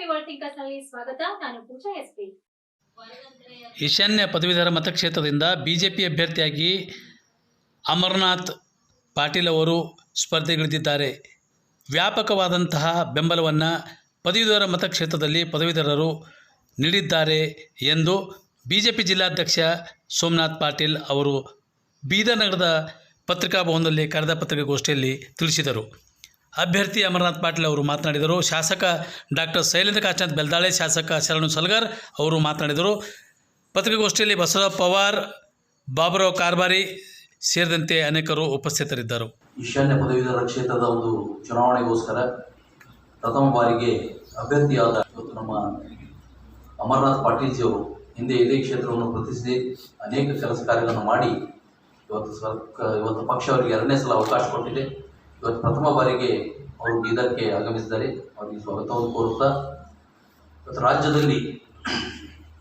ಸ್ವಾಗತ. ನಾನು ಪೂಜಾ ಎಸ್ಪಿ ಈಶಾನ್ಯ ಪದವೀಧರ ಮತಕ್ಷೇತ್ರದಿಂದ ಬಿಜೆಪಿ ಅಭ್ಯರ್ಥಿಯಾಗಿ ಅಮರನಾಥ್ ಪಾಟೀಲ್ ಅವರು ಸ್ಪರ್ಧೆಗಿಳಿದಿದ್ದಾರೆ ವ್ಯಾಪಕವಾದಂತಹ ಬೆಂಬಲವನ್ನು ಪದವೀಧರ ಮತಕ್ಷೇತ್ರದಲ್ಲಿ ಪದವೀಧರರು ನೀಡಿದ್ದಾರೆ ಎಂದು ಬಿಜೆಪಿ ಜಿಲ್ಲಾಧ್ಯಕ್ಷ ಸೋಮನಾಥ್ ಪಾಟೀಲ್ ಅವರು ಬೀದರ್ ನಗರದ ಪತ್ರಿಕಾಭವನದಲ್ಲಿ ಕರೆದ ಪತ್ರಿಕಾಗೋಷ್ಠಿಯಲ್ಲಿ ತಿಳಿಸಿದರು. ಅಭ್ಯರ್ಥಿ ಅಮರನಾಥ್ ಪಾಟೀಲ್ ಅವರು ಮಾತನಾಡಿದರು. ಶಾಸಕ ಡಾಕ್ಟರ್ ಶೈಲೇಂದ್ರ ಕಾಶನಾಥ್ ಬೆಲ್ದಾಳೆ, ಶಾಸಕ ಶರಣು ಸಲ್ಗರ್ ಅವರು ಮಾತನಾಡಿದರು. ಪತ್ರಿಕಾಗೋಷ್ಠಿಯಲ್ಲಿ ಬಸವರಾವ್ ಪವಾರ್, ಬಾಬುರಾವ್ ಕಾರ್ಬಾರಿ ಸೇರಿದಂತೆ ಅನೇಕರು ಉಪಸ್ಥಿತರಿದ್ದರು. ಈಶಾನ್ಯ ಪದವೀಧರ ಕ್ಷೇತ್ರದ ಒಂದು ಚುನಾವಣೆಗೋಸ್ಕರ ಪ್ರಥಮ ಬಾರಿಗೆ ಅಭ್ಯರ್ಥಿಯಾದ ಇವತ್ತು ನಮ್ಮ ಅಮರನಾಥ್ ಪಾಟೀಲ್ ಅವರು ಹಿಂದೆ ಇದೇ ಕ್ಷೇತ್ರವನ್ನು ಪ್ರತಿನಿಧಿಸಿ ಅನೇಕ ಕೆಲಸ ಕಾರ್ಯಗಳನ್ನು ಮಾಡಿ ಇವತ್ತು ಸರ್ಕ ಇವತ್ತು ಪಕ್ಷ ಅವರಿಗೆ ಎರಡನೇ ಸಲ ಅವಕಾಶ ಕೊಟ್ಟಿದೆ. ಇವತ್ತು ಪ್ರಥಮ ಬಾರಿಗೆ ಅವರು ಬೀದರ್ಗೆ ಆಗಮಿಸಿದ್ದಾರೆ ಅವರಿಗೆ ಸ್ವಾಗತವನ್ನು ಕೋರುತ್ತಾ ಇವತ್ತು ರಾಜ್ಯದಲ್ಲಿ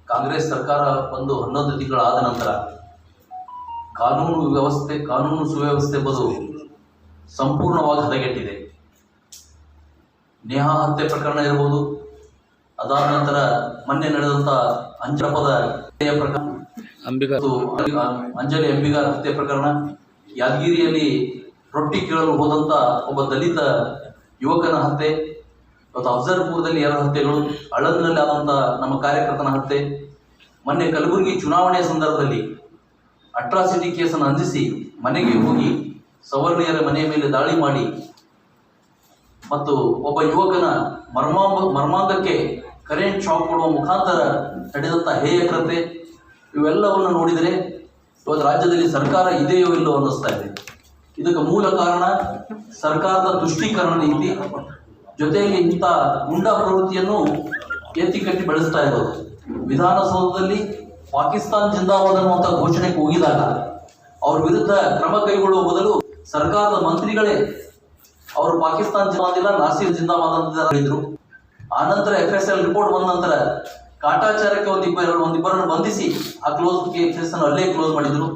ಕಾಂಗ್ರೆಸ್ ಸರ್ಕಾರ ಬಂದು ಹನ್ನೊಂದು ತಿಂಗಳಾದ ನಂತರ ಕಾನೂನು ವ್ಯವಸ್ಥೆ ಕಾನೂನು ಸುವ್ಯವಸ್ಥೆ ಬದು ಸಂಪೂರ್ಣವಾಗಿ ಹದಗೆಟ್ಟಿದೆ. ನೇಹಾ ಹತ್ಯೆ ಪ್ರಕರಣ ಇರಬಹುದು ಅದಾದ ನಂತರ ಮೊನ್ನೆ ನಡೆದಂತಹ ಅಂಜಪದ ಹತ್ಯೆಯ ಪ್ರಕರಣ ಅಂಬಿಗ. ಅಂಜಲಿ ಅಂಬಿಗಾರ್ ಹತ್ಯೆ ಪ್ರಕರಣ ಯಾದಗಿರಿಯಲ್ಲಿ ರೊಟ್ಟಿ ಕೇಳಲು ಹೋದಂಥ ಒಬ್ಬ ದಲಿತ ಯುವಕನ ಹತ್ಯೆ. ಮತ್ತು ಅಫ್ಜರ್ಪುರದಲ್ಲಿ ಎರಡು ಹತ್ಯೆಗಳು? ಅಳಂದ್ರಲ್ಲಿ ಆದಂಥ ನಮ್ಮ ಕಾರ್ಯಕರ್ತನ ಹತ್ಯೆ. ಮೊನ್ನೆ ಕಲಬುರಗಿ ಚುನಾವಣೆಯ ಸಂದರ್ಭದಲ್ಲಿ ಅಟ್ರಾಸಿಟಿ ಕೇಸನ್ನು ಅಂದಿಸಿ ಮನೆಗೆ ಹೋಗಿ ಸವರ್ಣೀಯರ ಮನೆಯ ಮೇಲೆ ದಾಳಿ ಮಾಡಿ ಮತ್ತು ಒಬ್ಬ ಯುವಕನ ಮರ್ಮಾಂಗ ಮರ್ಮಾಂಗಕ್ಕೆ ಕರೆಂಟ್ ಶಾಕ್ ಕೊಡುವ ಮುಖಾಂತರ ನಡೆದಂಥ ಹೇಯ ಕೃತ್ಯ. ಇವೆಲ್ಲವನ್ನು ನೋಡಿದರೆ ಇವತ್ತು ರಾಜ್ಯದಲ್ಲಿ ಸರ್ಕಾರ ಇದೆಯೋ ಇಲ್ಲೋ ಅನ್ನಿಸ್ತಾ ಇದೆ. ಇದಕ್ಕೆ ಮೂಲ ಕಾರಣ ಸರ್ಕಾರದ ತುಷ್ಟೀಕರಣ ನೀತಿ. ಜೊತೆಯಲ್ಲಿ ಇಂಥ ಗುಂಡ ಪ್ರವೃತ್ತಿಯನ್ನು ಎತ್ತಿ ಕಟ್ಟಿ ಬೆಳೆಸ್ತಾ ಇರೋದು. ವಿಧಾನಸೌಧದಲ್ಲಿ ಪಾಕಿಸ್ತಾನ್ ಜಿಂದಾಬಾದ್ ಅನ್ನುವಂಥ ಘೋಷಣೆ ಕೂಗಿದಾಗ ಅವ್ರ ವಿರುದ್ಧ ಕ್ರಮ ಕೈಗೊಳ್ಳುವ ಬದಲು ಸರ್ಕಾರದ ಮಂತ್ರಿಗಳೇ ಅವರು ಪಾಕಿಸ್ತಾನ್ ಜಿಂದಾಬಾದ್ ಇಲ್ಲ, ನಾಸೀರ್ ಜಿಂದಾಬಾದ್ ಅಂತ ಹೇಳಿದ್ರು. ಆನಂತರ ಎಫ್ ಎಸ್ ಎಲ್ ರಿಪೋರ್ಟ್ ಬಂದ ನಂತರ ಕಾಟಾಚಾರಕ್ಕೆ ಒಂದಿಬ್ಬರು ಒಂದಿಬ್ಬರನ್ನು ಬಂಧಿಸಿ ಆ ಕ್ಲೋಸ್ ಅನ್ನು ಅಲ್ಲೇ ಕ್ಲೋಸ್ ಮಾಡಿದ್ರು.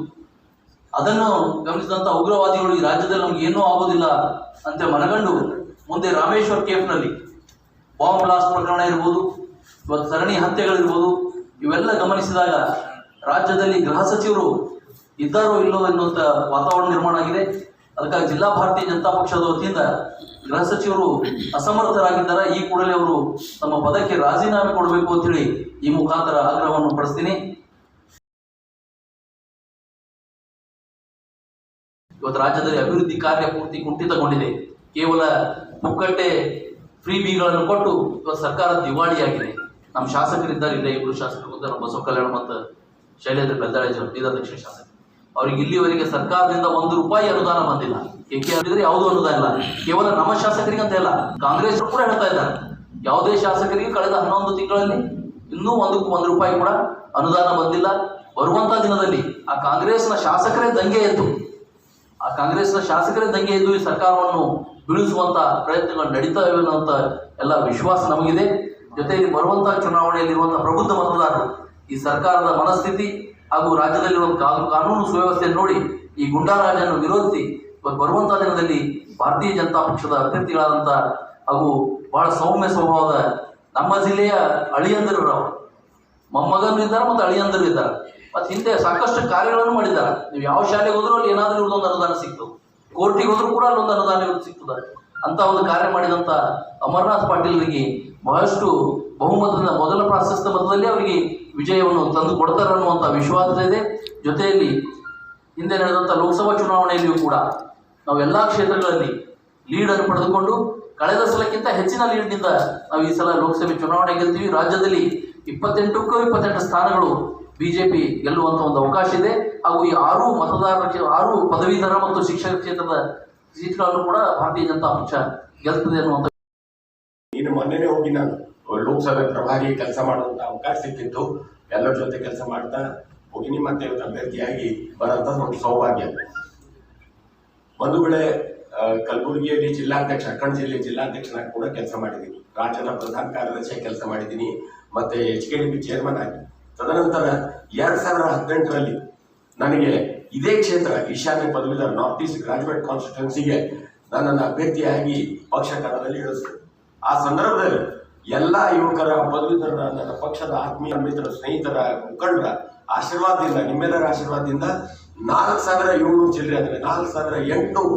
ಅದನ್ನು ಗಮನಿಸಿದಂತ ಉಗ್ರವಾದಿಗಳು ಈ ರಾಜ್ಯದಲ್ಲಿ ನಮ್ಗೆ ಏನೂ ಆಗೋದಿಲ್ಲ ಅಂತ ಮನಗಂಡು ಮುಂದೆ ರಾಮೇಶ್ವರ್ ಕೇಫ್ನಲ್ಲಿ ಬಾಂಬ್ ಬ್ಲಾಸ್ಟ್ ಪ್ರಕರಣ ಇರ್ಬೋದು, ಇವತ್ತು ಸರಣಿ ಹತ್ಯೆಗಳಿರ್ಬೋದು, ಇವೆಲ್ಲ ಗಮನಿಸಿದಾಗ ರಾಜ್ಯದಲ್ಲಿ ಗೃಹ ಸಚಿವರು ಇದ್ದಾರೋ ಇಲ್ಲೋ ಎನ್ನುವಂಥ ವಾತಾವರಣ ನಿರ್ಮಾಣ ಆಗಿದೆ. ಅದಕ್ಕಾಗಿ ಜಿಲ್ಲಾ ಭಾರತೀಯ ಜನತಾ ಪಕ್ಷದ ವತಿಯಿಂದ ಗೃಹ ಸಚಿವರು ಅಸಮರ್ಥರಾಗಿದ್ದಾರೆ. ಈ ಕೂಡಲೇ ಅವರು ತಮ್ಮ ಪದಕ್ಕೆ ರಾಜೀನಾಮೆ ಕೊಡಬೇಕು ಅಂತೇಳಿ ಈ ಮುಖಾಂತರ ಆಗ್ರಹವನ್ನು ಪಡಿಸ್ತೀನಿ. ಇವತ್ತು ರಾಜ್ಯದಲ್ಲಿ ಅಭಿವೃದ್ಧಿ ಕಾರ್ಯ ಪೂರ್ತಿ ಕುಂಠಿತಗೊಂಡಿದೆ. ಕೇವಲ ಮುಕ್ಕಟ್ಟೆ ಫ್ರೀ ಬಿಗಳನ್ನು ಕೊಟ್ಟು ಇವತ್ತು ಸರ್ಕಾರ ದಿವಾಳಿಯಾಗಿದೆ. ನಮ್ಮ ಶಾಸಕರಿದ್ದಾರೆ ಇಲ್ಲೇ ಇಬ್ಬರು ಶಾಸಕರು ನಮ್ಮ ಬಸವ ಕಲ್ಯಾಣ ಮತ್ತು ಶೈಲೇಂದ್ರ ಬೆಲ್ದಾಳೇಜ್ ಬೀದರ್ ಶಾಸಕರು ಅವ್ರಿಗೆ ಇಲ್ಲಿವರೆಗೆ ಸರ್ಕಾರದಿಂದ ಒಂದು ರೂಪಾಯಿ ಅನುದಾನ ಬಂದಿಲ್ಲ. ಏಕೆ ಹೇಳಿದ್ರೆ ಯಾವುದೂ ಅನುದಾನ ಇಲ್ಲ. ಕೇವಲ ನಮ್ಮ ಶಾಸಕರಿಗೆ ಅಂತ ಇಲ್ಲ ಕಾಂಗ್ರೆಸ್ ಕೂಡ ಹೇಳ್ತಾ ಇದ್ದಾರೆ. ಯಾವುದೇ ಶಾಸಕರಿಗೆ ಕಳೆದ ಹನ್ನೊಂದು ತಿಂಗಳಲ್ಲಿ ಇನ್ನೂ ಒಂದಕ್ಕೂ ಒಂದು ರೂಪಾಯಿ ಕೂಡ ಅನುದಾನ ಬಂದಿಲ್ಲ. ಬರುವಂತ ದಿನದಲ್ಲಿ ಆ ಕಾಂಗ್ರೆಸ್ನ ಶಾಸಕರೇ ದಂಗೆ ಎದ್ದು ಆ ಕಾಂಗ್ರೆಸ್ನ ಶಾಸಕರ ದಂಗೆ ಎದ್ದು ಈ ಸರ್ಕಾರವನ್ನು ಬೀಳಿಸುವಂತ ಪ್ರಯತ್ನಗಳು ನಡೀತಾ ಇವೆ ಅಂತ ಎಲ್ಲ ವಿಶ್ವಾಸ ನಮಗಿದೆ. ಜೊತೆಗೆ ಬರುವಂತಹ ಚುನಾವಣೆಯಲ್ಲಿ ಇರುವಂತಹ ಪ್ರಬುದ್ಧ ಮತದಾರರು ಈ ಸರ್ಕಾರದ ಮನಸ್ಥಿತಿ ಹಾಗೂ ರಾಜ್ಯದಲ್ಲಿರುವ ಕಾನೂನು ಸುವ್ಯವಸ್ಥೆಯನ್ನು ನೋಡಿ ಈ ಗುಂಡಾರಾಜನ್ನು ವಿರೋಧಿಸಿ ಬರುವಂಥ ದಿನದಲ್ಲಿ ಭಾರತೀಯ ಜನತಾ ಪಕ್ಷದ ಅಭ್ಯರ್ಥಿಗಳಾದಂಥ ಹಾಗೂ ಬಹಳ ಸೌಮ್ಯ ಸ್ವಭಾವದ ನಮ್ಮ ಜಿಲ್ಲೆಯ ಅಳಿಯಂದರು ಮೊಮ್ಮಗನು ಇದ್ದಾರೆ ಮತ್ತು ಅಳಿಯಂದರು ಇದ್ದಾರೆ. ಮತ್ತು ಹಿಂದೆ ಸಾಕಷ್ಟು ಕಾರ್ಯಗಳನ್ನು ಮಾಡಿದ್ದಾರೆ. ನೀವು ಯಾವ ಶಾಲೆಗೆ ಹೋದ್ರೂ ಅಲ್ಲಿ ಏನಾದರೂ ಇವ್ರದೊಂದು ಅನುದಾನ ಸಿಕ್ತು. ಕೋರ್ಟಿಗೆ ಹೋದ್ರೂ ಕೂಡ ಅಲ್ಲೊಂದು ಅನುದಾನ ಇವ್ರದ್ದು ಸಿಗ್ತದೆ ಅಂತ ಒಂದು ಕಾರ್ಯ ಮಾಡಿದಂಥ ಅಮರನಾಥ್ ಪಾಟೀಲ್ರಿಗೆ ಬಹಳಷ್ಟು ಬಹುಮತದಿಂದ, ಮೊದಲ ಪ್ರಾಶಸ್ತ್ಯ ಮತದಲ್ಲಿ ಅವರಿಗೆ ವಿಜಯವನ್ನು ತಂದು ಕೊಡ್ತಾರೆ ಅನ್ನುವಂಥ ವಿಶ್ವಾಸ ಇದೆ. ಜೊತೆಯಲ್ಲಿ ಹಿಂದೆ ನಡೆದಂಥ ಲೋಕಸಭಾ ಚುನಾವಣೆಯಲ್ಲಿಯೂ ಕೂಡ ನಾವು ಎಲ್ಲ ಕ್ಷೇತ್ರಗಳಲ್ಲಿ ಲೀಡನ್ನು ಪಡೆದುಕೊಂಡು ಕಳೆದ ಸಲಕ್ಕಿಂತ ಹೆಚ್ಚಿನ ಲೀಡ್ನಿಂದ ನಾವು ಈ ಸಲ ಲೋಕಸಭೆ ಚುನಾವಣೆ ಗೆಲ್ತೀವಿ. ರಾಜ್ಯದಲ್ಲಿ ಇಪ್ಪತ್ತೆಂಟಕ್ಕೂ ಇಪ್ಪತ್ತೆಂಟು ಸ್ಥಾನಗಳು ಬಿಜೆಪಿ ಗೆಲ್ಲುವಂತ ಒಂದು ಅವಕಾಶ ಇದೆ. ಹಾಗೂ ಈ ಆರು ಮತದಾರರ ಆರು ಪದವೀಧರ ಮತ್ತು ಶಿಕ್ಷಕ ಕ್ಷೇತ್ರದ ಸೀಟ್ಗಳನ್ನು ಕೂಡ ಭಾರತೀಯ ಜನತಾ ಪಕ್ಷ ಗೆಲ್ತದೆ ಅನ್ನುವಂಥ ನೀನು ಮೊನ್ನೆನೇ ಹೋಗಿ ನಾನು ಲೋಕಸಭೆ ಪ್ರಭಾರಿ ಕೆಲಸ ಮಾಡುವಂತ ಅವಕಾಶ ಸಿಕ್ಕಿತ್ತು. ಎಲ್ಲರ ಜೊತೆ ಕೆಲಸ ಮಾಡ್ತಾ ಹೋಗಿನಿ ಮತ್ತೆ ಇವತ್ತು ಅಭ್ಯರ್ಥಿಯಾಗಿ ಬರೋಂಥ ಒಂದು ಸೌಭಾಗ್ಯ. ಒಂದು ವೇಳೆ ಕಲಬುರಗಿಯಲ್ಲಿ ಜಿಲ್ಲಾಧ್ಯಕ್ಷ ಅಕ್ಕಣ ಜಿಲ್ಲೆ ಜಿಲ್ಲಾಧ್ಯಕ್ಷನಾಗಿ ಕೂಡ ಕೆಲಸ ಮಾಡಿದ್ದೀನಿ ರಾಜ್ಯದ ಪ್ರಧಾನ ಕಾರ್ಯದರ್ಶಿಯಾಗಿ ಕೆಲಸ ಮಾಡಿದ್ದೀನಿ ಮತ್ತೆ H K D P chairman ಆಗಿ. ತದನಂತರ ಎರಡ್ ಸಾವಿರದ ಹದಿನೆಂಟರಲ್ಲಿ ನನಗೆ ಇದೇ ಕ್ಷೇತ್ರ ಈಶಾನ್ಯ ಪದವೀಧರ ನಾರ್ತ್ ಈಸ್ಟ್ ಗ್ರಾಜುಯೇಟ್ ಕಾನ್ಸ್ಟಿಟ್ಯೂನ್ಸಿಗೆ ನನ್ನನ್ನು ಅಭ್ಯರ್ಥಿಯಾಗಿ ಪಕ್ಷ ಕಣದಲ್ಲಿ ಇಳಿಸಿದೆ. ಆ ಸಂದರ್ಭದಲ್ಲಿ ಎಲ್ಲ ಯುವಕರ ಪದವೀಧರ ನನ್ನ ಪಕ್ಷದ ಆತ್ಮೀಯ ಮಿತ್ರ, ಸ್ನೇಹಿತರ, ಮುಖಂಡರ ಆಶೀರ್ವಾದದಿಂದ, ನಿಮ್ಮೆಲ್ಲರ ಆಶೀರ್ವಾದದಿಂದ ನಾಲ್ಕು ಸಾವಿರ ಏಳ್ನೂರು ಚಿಲ್ಲರೆ ಅಂದ್ರೆ ನಾಲ್ಕು ಸಾವಿರ ಎಂಟುನೂರು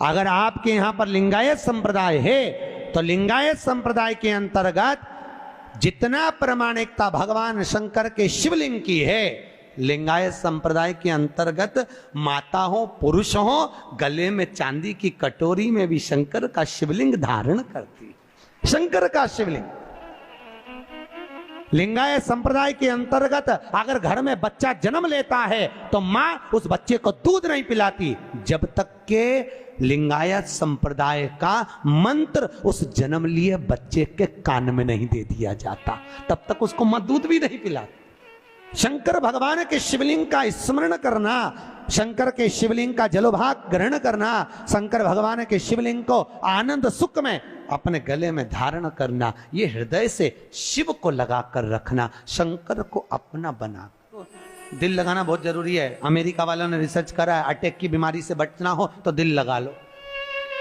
अगर आपके यहाँ पर लिंगायत संप्रदाय है तो लिंगायत संप्रदाय के अंतर्गत जितना प्रमाणिकता भगवान शंकर के शिवलिंग की है, लिंगायत संप्रदाय के अंतर्गत माता हो, पुरुष हो, गले में चांदी की कटोरी में भी शंकर का शिवलिंग धारण करती शंकर का शिवलिंग। लिंगायत संप्रदाय के अंतर्गत अगर घर में बच्चा जन्म लेता है तो माँ उस बच्चे को दूध नहीं पिलाती, जब तक के लिंगायत संप्रदाय का मंत्र उस जन्म लिए बच्चे के कान में नहीं दे दिया जाता। तब तक उसको माँ दूध भी नहीं पिलाती शंकर भगवान के शिवलिंग का स्मरण करना, शंकर के शिवलिंग का जलोभाग ग्रहण करना, शंकर भगवान के शिवलिंग को आनंद सुख में अपने गले में धारण करना, ये हृदय से शिव को लगा कर रखना, शंकर को अपना बना दिल लगाना बहुत ज़रूरी है। अमेरिका वालों ने रिसर्च करा है अटैक की बीमारी से बचना हो तो दिल लगा लो।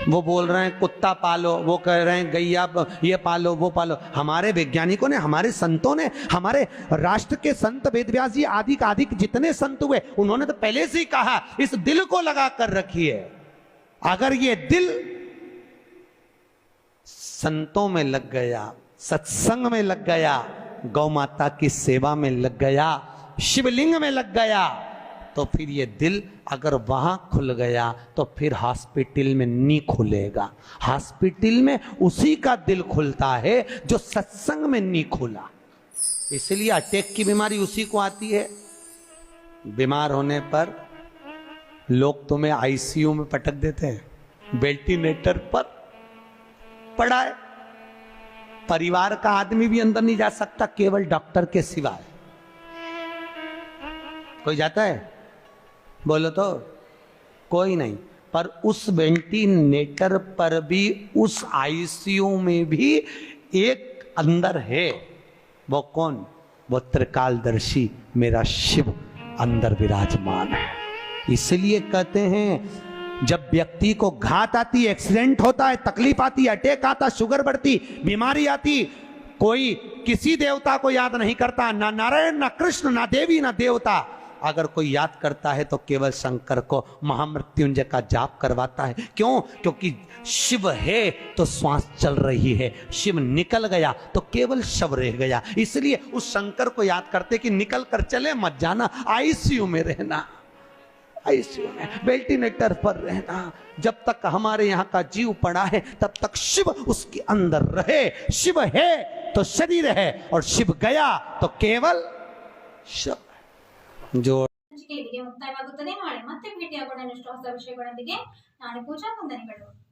वो बोल रहे हैं, कुत्ता पालो, वो कह रहे हैं, गैया ये पालो, वो पालो। हमारे वैज्ञानिकों ने, हमारे संतों ने, हमारे राष्ट्र के संत, वेदव्यास जी आदि का अधिक जितने संत हुए, उन्होंने तो पहले से ही कहा, इस दिल को लगा कर रखिए। अगर ये दिल संतों में लग गया, सत्संग में लग गया, गौ माता की सेवा में लग गया शिवलिंग में लग गया तो फिर ये दिल अगर वहाँ खुल गया तो फिर हॉस्पिटल में नहीं खुलेगा। हॉस्पिटल में उसी का दिल खुलता है जो सत्संग में नहीं खुला। इसलिए अटैक की बीमारी उसी को आती है। बीमार होने पर लोग तुम्हें आईसीयू में पटक देते हैं, वेंटिलेटर पर पड़ा है। परिवार का आदमी भी अंदर नहीं जा सकता, केवल डॉक्टर के सिवाय। कोई जाता है? बोलो तो। कोई नहीं, पर उस वेंटिलेटर पर भी, उस आईसीयू में भी एक अंदर है। वो कौन? वो त्रिकालदर्शी, मेरा शिव अंदर विराजमान है। इसलिए कहते हैं, जब व्यक्ति को घात आती, एक्सीडेंट होता है, तकलीफ़ आती, अटैक आता, शुगर बढ़ती, बीमारी आती, कोई किसी देवता को याद नहीं करता, ना नारायण, ना कृष्ण, ना देवी, ना देवता। अगर कोई याद करता है तो केवल शंकर को महामृत्युंजय का जाप करवाता है। क्यों? क्योंकि शिव है तो श्वास चल रही है। शिव निकल गया तो केवल शव रह गया। इसलिए उस शंकर को याद करते कि निकल कर चले, मत जाना। आईसीयू में रहना। आईसीयू में वेंटिलेटर पर रहना। जब तक हमारे यहाँ का जीव पड़ा है, तब तक शिव उसके अंदर रहे। शिव है तो शरीर है और शिव गया तो केवल शव। ಇಲ್ಲಿಗೆ ಮುಕ್ತಾಯವಾಗುತ್ತದೆ. ನಾಳೆ ಮತ್ತೆ ಭೇಟಿಯಾಗೋಣ. ಇನ್ನಷ್ಟು ಹೊಸ ವಿಷಯಗಳೊಂದಿಗೆ ನಾಳೆ ಪೂಜಾ ವಂದನೆಗಳು.